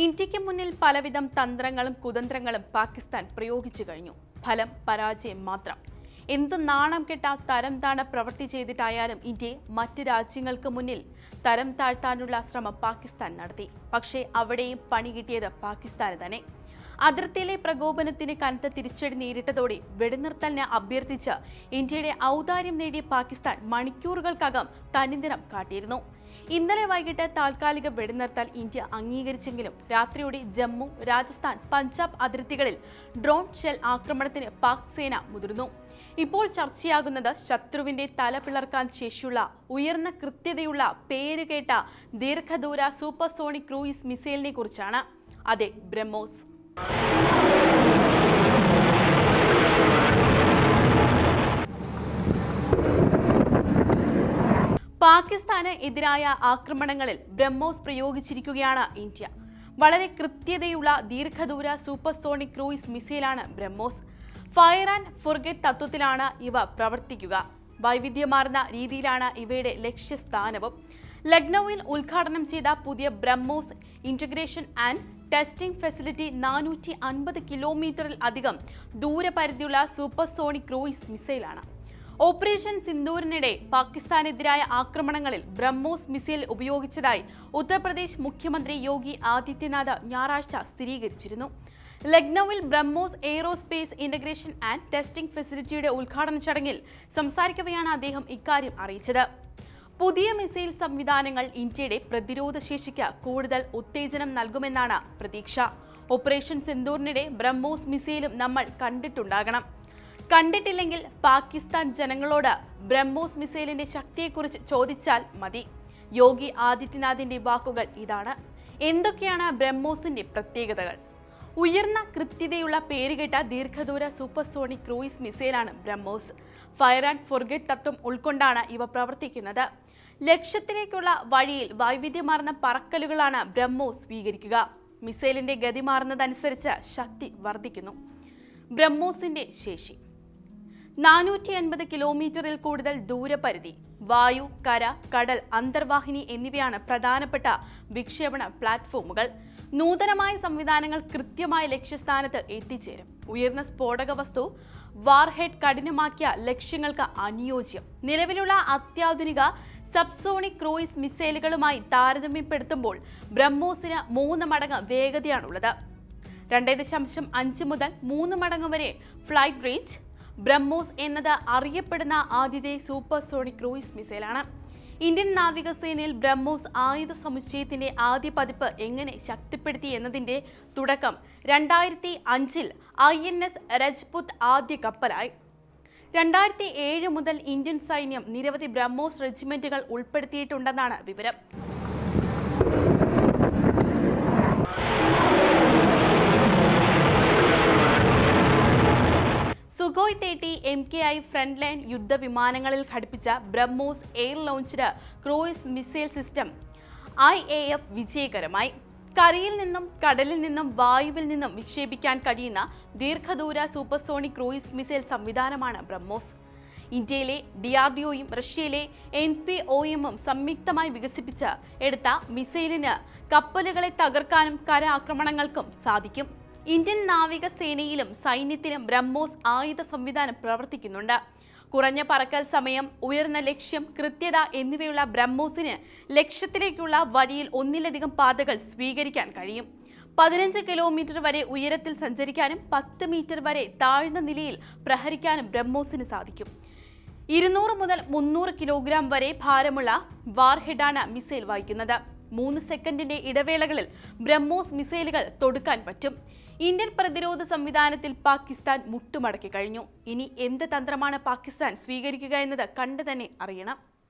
ഇന്ത്യയ്ക്ക് മുന്നിൽ പലവിധം തന്ത്രങ്ങളും കുതന്ത്രങ്ങളും പാകിസ്ഥാൻ പ്രയോഗിച്ചു കഴിഞ്ഞു. ഫലം പരാജയം മാത്രം. എന്ത് നാണം കെട്ട തരം താണ പ്രവൃത്തി ചെയ്തിട്ടായാലും ഇന്ത്യയെ മറ്റ് രാജ്യങ്ങൾക്ക് മുന്നിൽ തരം താഴ്ത്താനുള്ള ശ്രമം പാകിസ്ഥാൻ നടത്തി. പക്ഷേ അവിടെയും പണി കിട്ടിയത് പാകിസ്ഥാന് തന്നെ. അതിർത്തിയിലെ പ്രകോപനത്തിന് കനത്ത തിരിച്ചടി നേരിട്ടതോടെ വെടിനിർത്തലിനെ അഭ്യർത്ഥിച്ച് ഇന്ത്യയുടെ ഔദാര്യം നേടിയ പാകിസ്ഥാൻ മണിക്കൂറുകൾക്കകം തനിനിറം കാട്ടിയിരുന്നു. ഇന്നലെ വൈകിട്ട് താൽക്കാലിക വെടിനിർത്തൽ ഇന്ത്യ അംഗീകരിച്ചെങ്കിലും രാത്രിയോടെ ജമ്മു രാജസ്ഥാൻ പഞ്ചാബ് അതിർത്തികളിൽ ഡ്രോൺ ഷെൽ ആക്രമണത്തിന് പാക് സേന മുതിർന്നു. ഇപ്പോൾ ചർച്ചയാകുന്നത് ശത്രുവിന്റെ തല പിളർക്കാൻ ശേഷിയുള്ള ഉയർന്ന കൃത്യതയുള്ള പേരുകേട്ട ദീർഘദൂര സൂപ്പർസോണിക് ക്രൂയിസ് മിസൈലിനെ കുറിച്ചാണ്. അതെ ബ്രഹ്മോസ്. പാകിസ്ഥാന് എതിരായ ആക്രമണങ്ങളിൽ ബ്രഹ്മോസ് പ്രയോഗിച്ചിരിക്കുകയാണ് ഇന്ത്യ. വളരെ കൃത്യതയുള്ള ദീർഘദൂര സൂപ്പർസോണിക് ക്രൂയിസ് മിസൈലാണ് ബ്രഹ്മോസ്. ഫയർ ആൻഡ് ഫുർഗെറ്റ് തത്വത്തിലാണ് ഇവ പ്രവർത്തിക്കുക. വൈവിധ്യമാർന്ന രീതിയിലാണ് ഇവയുടെ ലക്ഷ്യസ്ഥാനവും. ലക്നൌവിൽ ഉദ്ഘാടനം ചെയ്ത പുതിയ BrahMos integration and testing facility നാനൂറ്റി അൻപത് കിലോമീറ്ററിൽ അധികം ദൂരപരിധിയുള്ള സൂപ്പർസോണിക് ക്രൂയിസ് മിസൈലാണ് ഓപ്പറേഷൻ സിന്ദൂരിനിടെ പാകിസ്ഥാനെതിരായ ആക്രമണങ്ങളിൽ ബ്രഹ്മോസ് മിസൈൽ ഉപയോഗിച്ചതായി ഉത്തർപ്രദേശ് മുഖ്യമന്ത്രി യോഗി ആദിത്യനാഥ് ഞായറാഴ്ച സ്ഥിരീകരിച്ചിരുന്നു. ലക്നൌവിൽ BrahMos aerospace integration and testing ഫെസിലിറ്റിയുടെ ഉദ്ഘാടന ചടങ്ങിൽ സംസാരിക്കവെയാണ് അദ്ദേഹം ഇക്കാര്യം അറിയിച്ചത്. പുതിയ മിസൈൽ സംവിധാനങ്ങൾ ഇന്ത്യയുടെ പ്രതിരോധ ശേഷിക്ക് കൂടുതൽ ഉത്തേജനം നൽകുമെന്നാണ് പ്രതീക്ഷ. ഓപ്പറേഷൻ സിന്ദൂറിനിടെ ബ്രഹ്മോസ് മിസൈലും നമ്മൾ കണ്ടിട്ടുണ്ടാകണം. കണ്ടിട്ടില്ലെങ്കിൽ പാകിസ്ഥാൻ ജനങ്ങളോട് ബ്രഹ്മോസ് മിസൈലിന്റെ ശക്തിയെക്കുറിച്ച് ചോദിച്ചാൽ മതി. യോഗി ആദിത്യനാഥിന്റെ വാക്കുകൾ ഇതാണ്. എന്തൊക്കെയാണ് ബ്രഹ്മോസിന്റെ പ്രത്യേകതകൾ? ഉയർന്ന കൃത്യതയുള്ള പേരുകേട്ട ദീർഘദൂര സൂപ്പർസോണിക് ക്രൂയിസ് മിസൈലാണ് ബ്രഹ്മോസ്. ഫയർ ആൻഡ് ഫൊർഗെറ്റ് തത്വം ഉൾക്കൊണ്ടാണ് ഇവ പ്രവർത്തിക്കുന്നത്. ലക്ഷ്യത്തിലേക്കുള്ള വഴിയിൽ വൈവിധ്യമാർന്ന പറക്കലുകളാണ് ബ്രഹ്മോസ് സ്വീകരിക്കുക. മിസൈലിന്റെ ഗതി മാറുന്നതനുസരിച്ച് ശക്തി വർദ്ധിക്കുന്നു. ബ്രഹ്മോസിന്റെ ശേഷി. നാനൂറ്റി അൻപത് കിലോമീറ്ററിൽ കൂടുതൽ ദൂരപരിധി. വായു കര കടൽ അന്തർവാഹിനി എന്നിവയാണ് പ്രധാനപ്പെട്ട വിക്ഷേപണ പ്ലാറ്റ്ഫോമുകൾ. നൂതനമായ സംവിധാനങ്ങൾ കൃത്യമായ ലക്ഷ്യസ്ഥാനത്ത് എത്തിച്ചേരും. ഉയർന്ന സ്ഫോടക വസ്തു വാർഹെഡ് കഠിനമാക്കിയ ലക്ഷ്യങ്ങൾക്ക് അനുയോജ്യം. നിലവിലുള്ള അത്യാധുനിക സബ്സോണിക് ക്രൂയിസ് മിസൈലുകളുമായി താരതമ്യപ്പെടുത്തുമ്പോൾ ബ്രഹ്മോസിന് മൂന്ന് മടങ്ങ് വേഗതയാണുള്ളത്. രണ്ടേ ദശാംശം അഞ്ച് മുതൽ മൂന്ന് മടങ്ങ് വരെ ഫ്ലൈറ്റ് റേഞ്ച് ബ്രഹ്മോസ് എന്നത് അറിയപ്പെടുന്ന ആദ്യത്തെ സൂപ്പർ സോണിക് ക്രൂയിസ് മിസൈലാണ്. ഇന്ത്യൻ നാവികസേനയിൽ ബ്രഹ്മോസ് ആയുധ സമുച്ചയത്തിന്റെ ആദ്യ പതിപ്പ് എങ്ങനെ ശക്തിപ്പെടുത്തി എന്നതിന്റെ തുടക്കം രണ്ടായിരത്തി അഞ്ചിൽ ഐ എൻ എസ് രജ്പുത് ആദ്യ കപ്പലായി. രണ്ടായിരത്തി ഏഴ് മുതൽ ഇന്ത്യൻ സൈന്യം നിരവധി ബ്രഹ്മോസ് റെജിമെന്റുകൾ ഉൾപ്പെടുത്തിയിട്ടുണ്ടെന്നാണ് വിവരം. Sukhoi തേട്ടി M K I front line യുദ്ധവിമാനങ്ങളിൽ ഘടിപ്പിച്ച BrahMos air ലോഞ്ചിന് cruise missile system I A F വിജയകരമായി. കരയിൽ നിന്നും കടലിൽ നിന്നും വായുവിൽ നിന്നും വിക്ഷേപിക്കാൻ കഴിയുന്ന ദീർഘദൂര സൂപ്പർസോണിക് ക്രൂയിസ് മിസൈൽ സംവിധാനമാണ് ബ്രഹ്മോസ്. ഇന്ത്യയിലെ ഡി ആർ ഡി ഒയും റഷ്യയിലെ എൻ പി ഒ എമ്മും സംയുക്തമായി വികസിപ്പിച്ച എടുത്ത മിസൈലിന് കപ്പലുകളെ തകർക്കാനും കര ആക്രമണങ്ങൾക്കും സാധിക്കും. ഇന്ത്യൻ നാവികസേനയിലും സൈന്യത്തിലും ബ്രഹ്മോസ് ആയുധ സംവിധാനം പ്രവർത്തിക്കുന്നുണ്ട്. കുറഞ്ഞ പറക്കൽ സമയം ഉയർന്ന ലക്ഷ്യം കൃത്യത എന്നിവയുള്ള ബ്രഹ്മോസിന് ലക്ഷ്യത്തിലേക്കുള്ള വഴിയിൽ ഒന്നിലധികം പാതകൾ സ്വീകരിക്കാൻ കഴിയും. പതിനഞ്ച് കിലോമീറ്റർ വരെ ഉയരത്തിൽ സഞ്ചരിക്കാനും പത്ത് മീറ്റർ വരെ താഴ്ന്ന നിലയിൽ പ്രഹരിക്കാനും ബ്രഹ്മോസിന് സാധിക്കും. ഇരുന്നൂറ് മുതൽ മുന്നൂറ് കിലോഗ്രാം വരെ ഭാരമുള്ള വാർഹെഡാണ് മിസൈൽ വായിക്കുന്നത്. മൂന്ന് സെക്കൻഡിന്റെ ഇടവേളകളിൽ ബ്രഹ്മോസ് മിസൈലുകൾ തൊടുക്കാൻ പറ്റും. ഇന്ത്യൻ പ്രതിരോധ സംവിധാനത്തിൽ പാകിസ്ഥാൻ മുട്ടുമടക്കി കഴിഞ്ഞു. ഇനി എന്ത് തന്ത്രമാണ് പാകിസ്ഥാൻ സ്വീകരിക്കുക എന്നത് കണ്ടു തന്നെ അറിയണം.